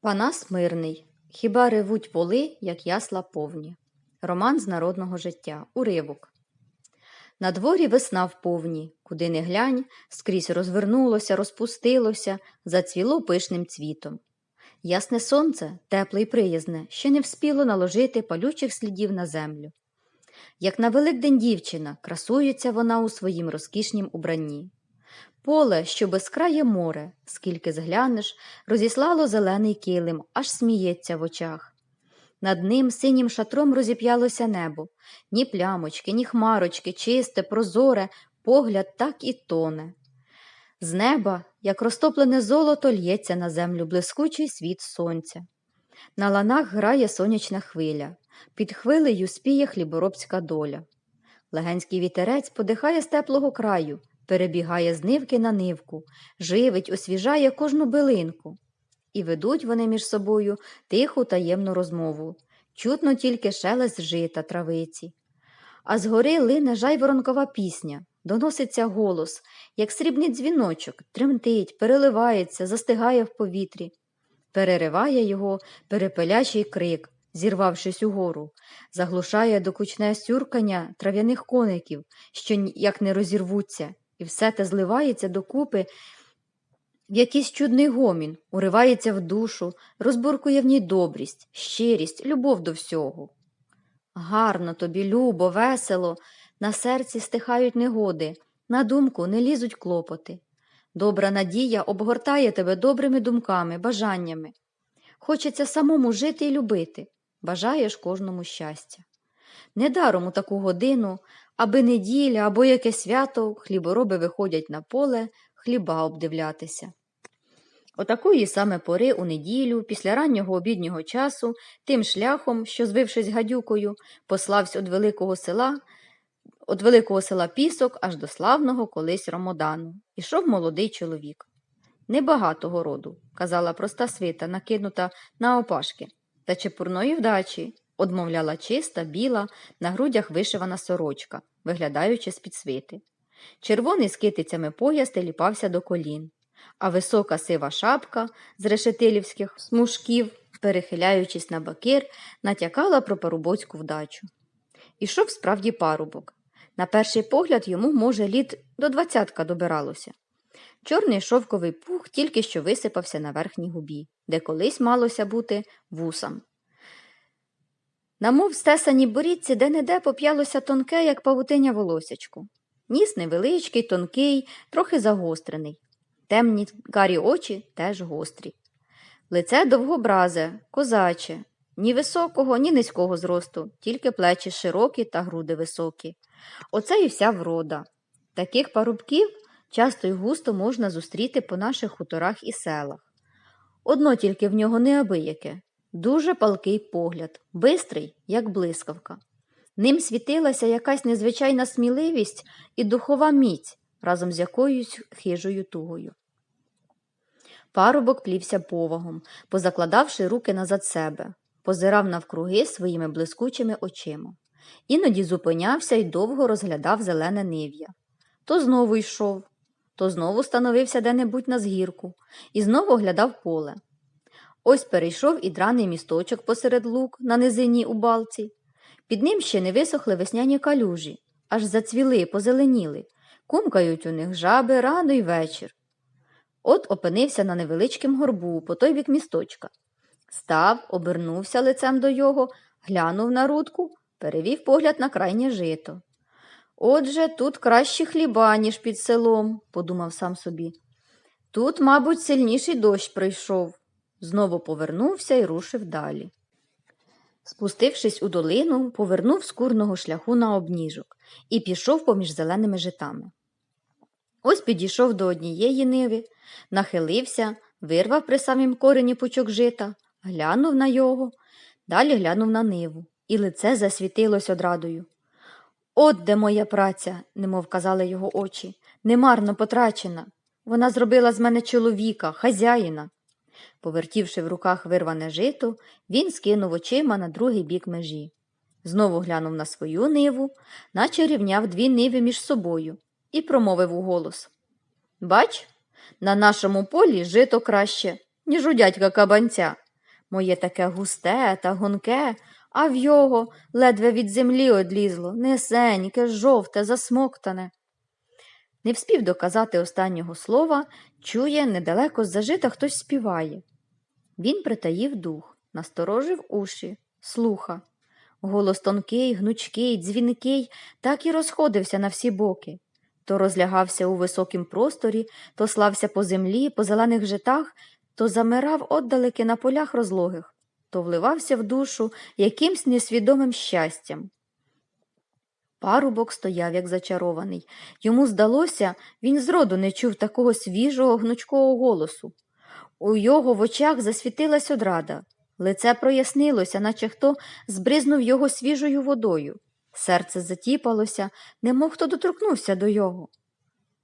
Панас мирний. Хіба ревуть воли, як ясла повні. Роман з народного життя. Уривок. На дворі весна вповні, куди не глянь, скрізь розвернулося, розпустилося, зацвіло пишним цвітом. Ясне сонце, тепле й приязне, ще не вспіло наложити палючих слідів на землю. Як на Великдень дівчина, красується вона у своїм розкішнім убранні. Поле, що безкрає море, скільки зглянеш, розіслало зелений килим, аж сміється в очах. Над ним синім шатром розіп'ялося небо, ні плямочки, ні хмарочки, чисте, прозоре, погляд так і тоне. З неба, як розтоплене золото, лється на землю блискучий світ сонця. На ланах грає сонячна хвиля, під хвилею спіє хліборобська доля. Легенський вітерець подихає з теплого краю, перебігає з нивки на нивку, живить, освіжає кожну билинку. І ведуть вони між собою тиху таємну розмову, чутно тільки шелест жита травиці. А згори лине жайворонкова пісня, доноситься голос, як срібний дзвіночок, тремтить, переливається, застигає в повітрі. Перериває його перепелячий крик, зірвавшись угору, заглушає докучне сюркання трав'яних коників, що ніяк не розірвуться, і все те зливається докупи в якийсь чудний гомін, уривається в душу, розбуркує в ній добрість, щирість, любов до всього. Гарно тобі, любо, весело, на серці стихають негоди, на думку не лізуть клопоти. Добра надія обгортає тебе добрими думками, бажаннями. Хочеться самому жити і любити, бажаєш кожному щастя. Недаром у таку годину, аби неділя або яке свято, хлібороби виходять на поле хліба обдивлятися. Отакої саме пори у неділю, після раннього обіднього часу, тим шляхом, що, звившись гадюкою, послався від великого села, від великого села Пісок аж до славного колись Ромодану, ішов молодий чоловік. Небагатого роду, казала проста свита, накинута на опашки, та чепурної вдачі, одмовляла чиста, біла, на грудях вишивана сорочка, виглядаючи з-під свити. Червоний з китицями пояс теліпався до колін, а висока сива шапка з решетилівських смужків, перехиляючись на бакир, натякала про парубоцьку вдачу. Ішов справді парубок. На перший погляд йому, може, літ до двадцятка добиралося. Чорний шовковий пух тільки що висипався на верхній губі, де колись малося бути вусам. Намов стесані борідці де-не-де поп'ялося тонке, як павутиня волосячку. Ніс невеличкий, тонкий, трохи загострений. Темні карі очі теж гострі. Лице довгобразе, козаче, ні високого, ні низького зросту, тільки плечі широкі та груди високі. Оце і вся врода. Таких парубків часто й густо можна зустріти по наших хуторах і селах. Одно тільки в нього неабияке, дуже палкий погляд, бистрий, як блискавка. Ним світилася якась незвичайна сміливість і духова міць разом з якоюсь хижою тугою. Парубок плівся повагом, позакладавши руки назад себе, позирав навкруги своїми блискучими очима. Іноді зупинявся і довго розглядав зелене нив'я. То знову йшов, то знову становився де-небудь на згірку і знову оглядав поле. Ось перейшов і драний місточок посеред лук на низині у балці. Під ним ще не висохли весняні калюжі, аж зацвіли, позеленіли, кумкають у них жаби рано й вечір. От опинився на невеличкім горбу по той бік місточка. Став, обернувся лицем до його, глянув на рудку, перевів погляд на крайнє жито. Отже, тут краще хліба, ніж під селом, подумав сам собі. Тут, мабуть, сильніший дощ прийшов. Знову повернувся і рушив далі. Спустившись у долину, повернув з курного шляху на обніжок і пішов поміж зеленими житами. Ось підійшов до однієї ниви, нахилився, вирвав при самім корені пучок жита, глянув на його, далі глянув на ниву, і лице засвітилось одрадою. От де моя праця, немов казали його очі, немарно потрачена. Вона зробила з мене чоловіка, хазяїна. Повертівши в руках вирване жито, він скинув очима на другий бік межі. Знову глянув на свою ниву, наче рівняв дві ниви між собою, і промовив у голос Бач, на нашому полі жито краще, ніж у дядька кабанця. Моє таке густе та гонке, а в його ледве від землі одлізло, несеньке, жовте, засмоктане. Не вспів доказати останнього слова, чує, недалеко з зажита хтось співає. Він притаїв дух, насторожив уші, слуха. Голос тонкий, гнучкий, дзвінкий, так і розходився на всі боки. То розлягався у високім просторі, то слався по землі, по зелених житах, то замирав отдалеки на полях розлогих, то вливався в душу якимсь несвідомим щастям. Парубок стояв, як зачарований. Йому здалося, він зроду не чув такого свіжого, гнучкого голосу. У його в очах засвітилась одрада. Лице прояснилося, наче хто збризнув його свіжою водою. Серце затіпалося, немов хто доторкнувся до його.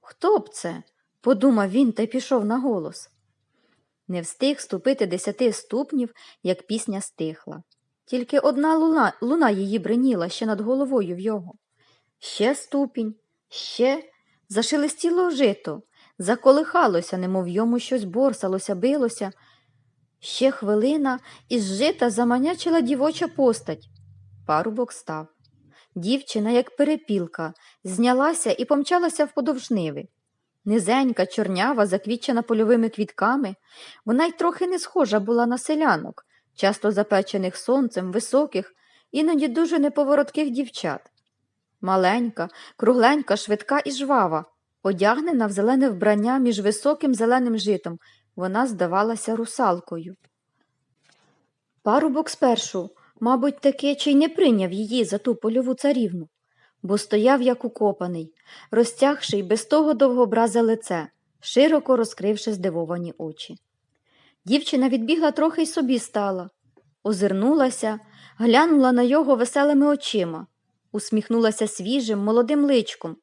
Хто б це? подумав він та й пішов на голос. Не встиг ступити десяти ступнів, як пісня стихла. Тільки одна луна, луна її бреніла ще над головою в його. Ще ступінь, ще зашелестіло жито, заколихалося, немов йому щось борсалося, билося. Ще хвилина із жита заманячила дівоча постать. Парубок став. Дівчина, як перепілка, знялася і помчалася вподовж ниви. Низенька, чорнява, заквітчена польовими квітками, вона й трохи не схожа була на селянок, часто запечених сонцем, високих, іноді дуже неповоротких дівчат. Маленька, кругленька, швидка і жвава, одягнена в зелене вбрання між високим зеленим житом, вона здавалася русалкою. Парубок спершу, мабуть, таки чи й не прийняв її за ту польову царівну, бо стояв як укопаний, розтягши й без того довгобразе лице, широко розкривши здивовані очі. Дівчина відбігла трохи й собі стала, озирнулася, глянула на його веселими очима, усміхнулася свіжим, молодим личком.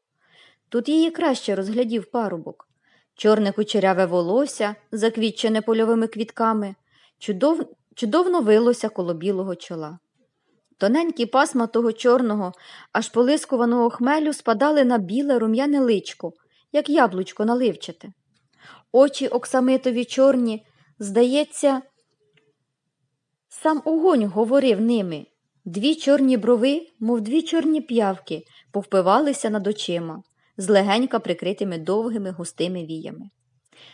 Тут її краще розглядів парубок. Чорне кучеряве волосся, заквітчене польовими квітками, чудов... чудовно вилося коло білого чола. Тоненькі пасма того чорного, аж полискуваного хмелю спадали на біле рум'яне личко, як яблучко наливчате. Очі оксамитові чорні, здається, сам огонь говорив ними. Дві чорні брови, мов дві чорні п'явки, повпивалися над очима, злегенька прикритими довгими густими віями.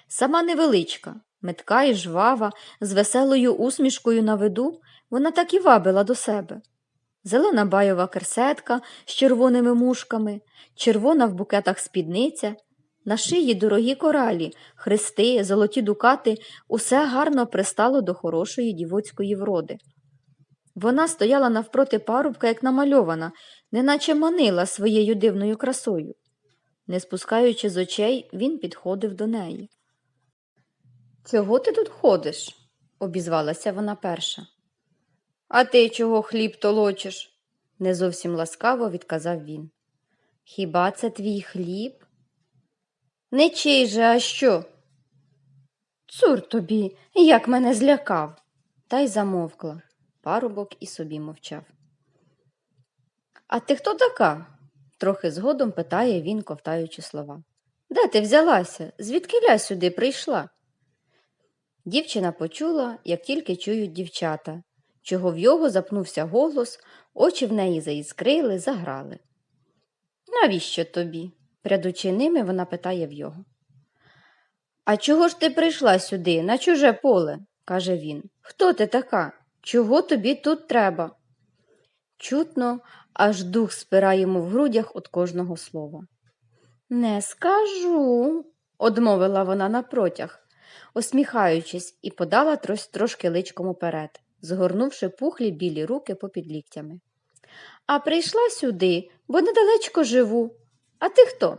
Сама невеличка, метка і жвава, з веселою усмішкою на виду, вона так і вабила до себе. Зелена байова керсетка з червоними мушками, червона в букетах спідниця, на шиї дорогі коралі, хрести, золоті дукати, усе гарно пристало до хорошої дівоцької вроди. Вона стояла навпроти парубка, як намальована, неначе манила своєю дивною красою. Не спускаючи з очей, він підходив до неї. Чого ти тут ходиш? обізвалася вона перша. А ти чого хліб толочиш? не зовсім ласкаво відказав він. Хіба це твій хліб? Не чий же, а що? Цур тобі, як мене злякав, та й замовкла. Парубок і собі мовчав. А ти хто така? трохи згодом питає він, ковтаючи слова. Де ти взялася? Звідкиля сюди прийшла? Дівчина почула, як тільки чують дівчата, чого в його запнувся голос, очі в неї заіскрили, заграли. Навіщо тобі? прядучи ними, вона питає в його. А чого ж ти прийшла сюди, на чуже поле? каже він. Хто ти така? Чого тобі тут треба? Чутно, аж дух спирає йому в грудях від кожного слова. Не скажу, одмовила вона напротяг, усміхаючись, і подала трошки личком уперед, згорнувши пухлі білі руки попід ліктями. А прийшла сюди, бо недалечко живу. А ти хто?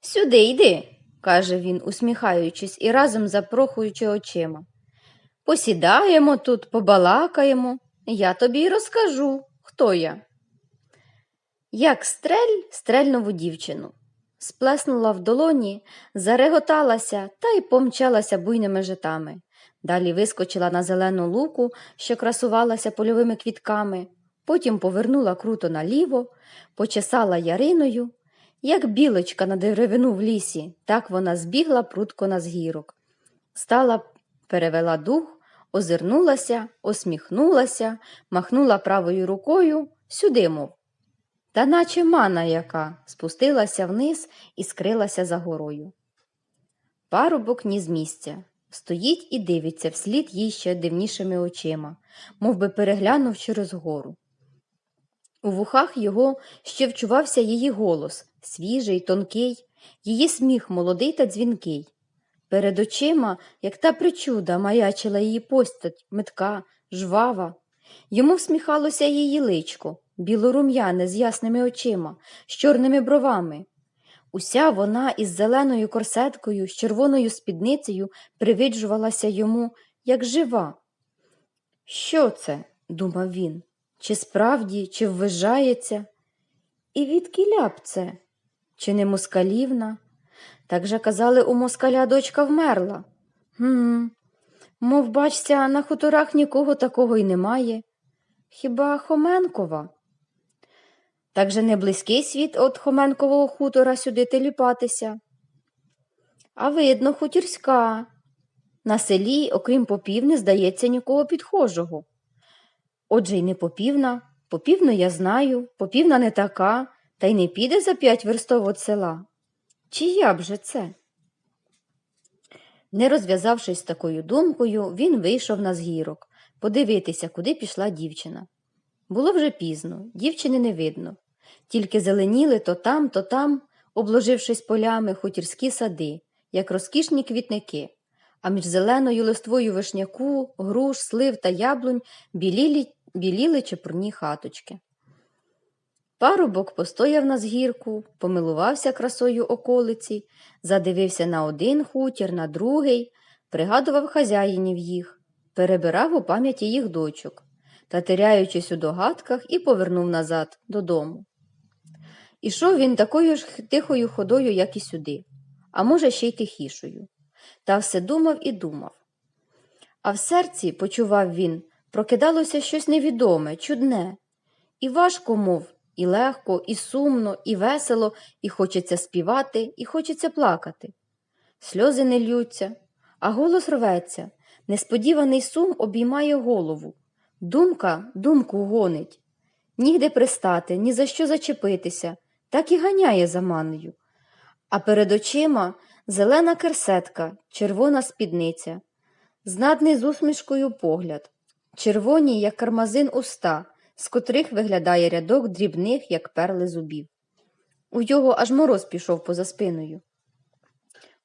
Сюди йди, каже він, усміхаючись і разом запрохуючи очима. Посідаємо тут, побалакаємо, я тобі й розкажу, хто я. Як стрель стрельнув дівчину, сплеснула в долоні, зареготалася та й помчалася буйними житами. Далі вискочила на зелену луку, що красувалася польовими квітками, потім повернула круто наліво, почесала яриною. Як білочка на деревину в лісі, так вона збігла прутко на згірок. Стала, перевела дух, озирнулася, осміхнулася, махнула правою рукою сюди, мов. Та наче мана яка спустилася вниз і скрилася за горою. Парубок ні з місця. Стоїть і дивиться вслід їй ще дивнішими очима, мов би переглянув через гору. У вухах його ще вчувався її голос, свіжий, тонкий, її сміх молодий та дзвінкий. Перед очима, як та причуда, маячила її постать, метка, жвава. Йому всміхалося її личко, білорум'яне з ясними очима, з чорними бровами. Уся вона із зеленою корсеткою, з червоною спідницею привиджувалася йому, як жива. Що це? думав він, чи справді, чи ввижається? І відкіля б це? Чи не москалівна? Так же казали, у москаля дочка вмерла. Гм, мов бачся, на хуторах нікого такого й немає. Хіба Хоменкова? Так же не близький світ от Хоменкового хутора сюди теліпатися. А видно, хутірська. На селі, окрім попів, не здається нікого підхожого. Отже, й не попівна, попівну я знаю, попівна не така, та й не піде за п'ять верстов від села. Чия б же це? Не розв'язавшись з такою думкою, він вийшов на згірок подивитися, куди пішла дівчина. Було вже пізно, дівчини не видно. Тільки зеленіли то там, то там, обложившись полями, хутірські сади, як розкішні квітники, а між зеленою листвою вишняку, груш, слив та яблунь біліли, біліли чепурні хаточки. Парубок постояв на згірку, помилувався красою околиці, задивився на один хутір, на другий, пригадував хазяїнів їх, перебирав у пам'яті їх дочок та, теряючись у догадках, і повернув назад додому. Ішов він такою ж тихою ходою, як і сюди, а може, ще й тихішою. Та все думав і думав. А в серці, почував він, прокидалося щось невідоме, чудне, і важко, мов, і легко, і сумно, і весело, і хочеться співати, і хочеться плакати. Сльози не льються, а голос рветься, несподіваний сум обіймає голову. Думка думку гонить. Нігде пристати, ні за що зачепитися, так і ганяє за маною. А перед очима зелена керсетка, червона спідниця, знатний з усмішкою погляд, червоні, як кармазин уста, з котрих виглядає рядок дрібних, як перли зубів. У його аж мороз пішов поза спиною.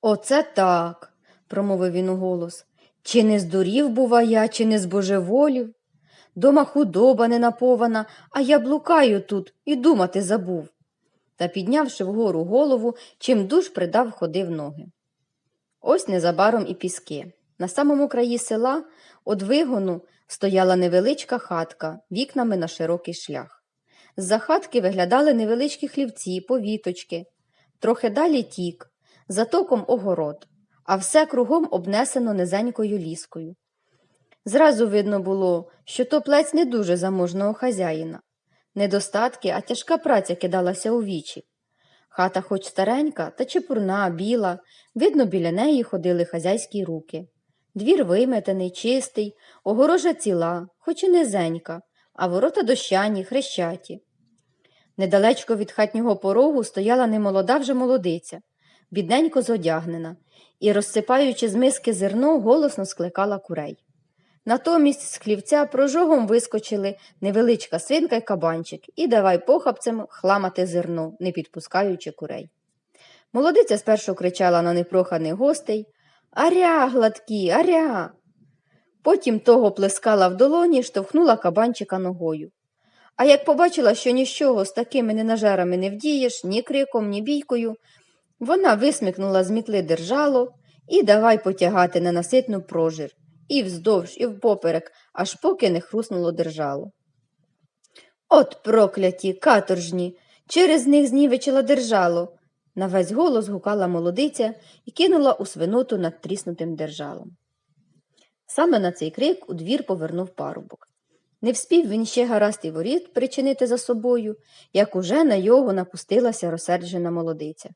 Оце так, промовив він у голос. Чи не здурів, бува я, чи не збожеволів? Дома худоба не напована, а я блукаю тут і думати забув. Та, піднявши вгору голову, чим душ придав, ходив ноги. Ось незабаром і піски. На самому краї села, од вигону, стояла невеличка хатка вікнами на широкий шлях. З-за хатки виглядали невеличкі хлівці, повіточки, трохи далі тік, затоком огород, а все кругом обнесено низенькою ліскою. Зразу видно було, що то плець не дуже заможного хазяїна. Недостатки, а тяжка праця кидалася у вічі. Хата хоч старенька, та чепурна, біла, видно, біля неї ходили хазяйські руки. Двір виметений, чистий, огорожа ціла, хоч і низенька, а ворота дощані, хрещаті. Недалечко від хатнього порогу стояла немолода вже молодиця, бідненько зодягнена, і, розсипаючи з миски зерно, голосно скликала курей. Натомість з хлівця прожогом вискочили невеличка свинка й кабанчик і давай похапцем хламати зерно, не підпускаючи курей. Молодиця спершу кричала на непроханих гостей Аря, гладкі, аря. Потім того плескала в долоні, штовхнула кабанчика ногою. А як побачила, що нічого з такими ненажерами не вдієш, ні криком, ні бійкою, вона висмикнула з мітли держало і давай потягати ненаситну прожир і вздовж, і впоперек, аж поки не хруснуло держало. От прокляті, каторжні, через них знівечила держало. На весь голос гукала молодиця і кинула у свиноту над тріснутим держалом. Саме на цей крик у двір повернув парубок. Не вспів він ще гаразд і воріт причинити за собою, як уже на його напустилася розсерджена молодиця.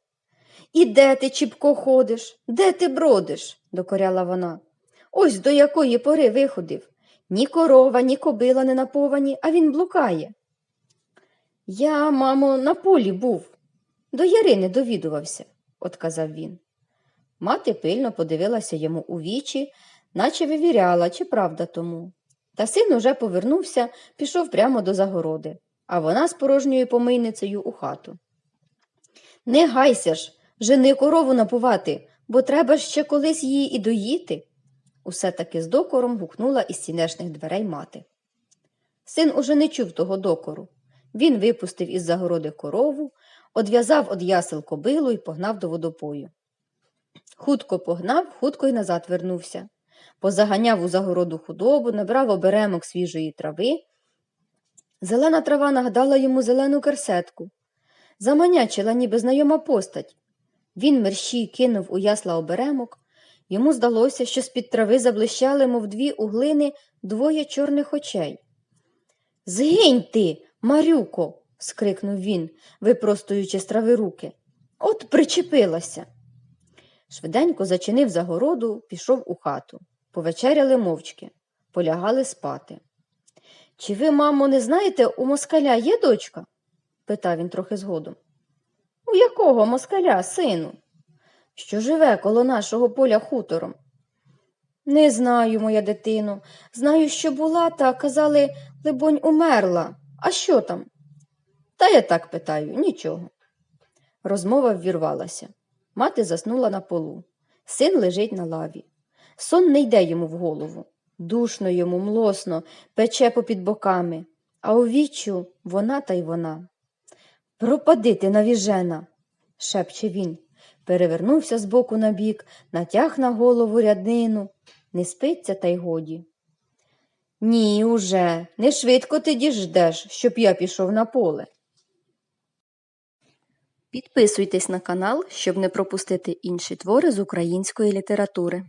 І де ти, Чіпко, ходиш? Де ти бродиш? докоряла вона. Ось до якої пори виходив. Ні корова, ні кобила не наповані, а він блукає. Я, мамо, на полі був. До Ярини довідувався, отказав він. Мати пильно подивилася йому у вічі, наче вивіряла, чи правда тому. Та син уже повернувся, пішов прямо до загороди, а вона з порожньою помийницею у хату. Не гайся ж, жени корову напувати, бо треба ще колись її і доїти. Усе таки з докором гукнула із сінешних дверей мати. Син уже не чув того докору. Він випустив із загороди корову, одв'язав од ясел кобилу і погнав до водопою. Хутко погнав, хутко й назад вернувся. Позаганяв у загороду худобу, набрав оберемок свіжої трави. Зелена трава нагадала йому зелену керсетку. Заманячила, ніби знайома постать. Він мерщій кинув у ясла оберемок. Йому здалося, що з-під трави заблищали, мов дві углини, двоє чорних очей. Згинь ти, Марюко. Скрикнув він, випростуючи з трави руки. От причепилася. Швиденько зачинив загороду, пішов у хату. Повечеряли мовчки, полягали спати. Чи ви, мамо, не знаєте, у москаля є дочка? питав він трохи згодом. У якого москаля, сину? Що живе коло нашого поля хутором? Не знаю, моя дитино. Знаю, що була, та казали, либонь, умерла. А що там? Та я так питаю, нічого. Розмова ввірвалася. Мати заснула на полу. Син лежить на лаві. Сон не йде йому в голову. Душно йому, млосно, пече попід боками, а у віччю вона та й вона. Пропади ти, навіжена, шепче він. Перевернувся з боку на бік, натяг на голову ряднину. Не спиться та й годі. Ні, уже, не швидко ти діждеш, щоб я пішов на поле. Підписуйтесь на канал, щоб не пропустити інші твори з української літератури.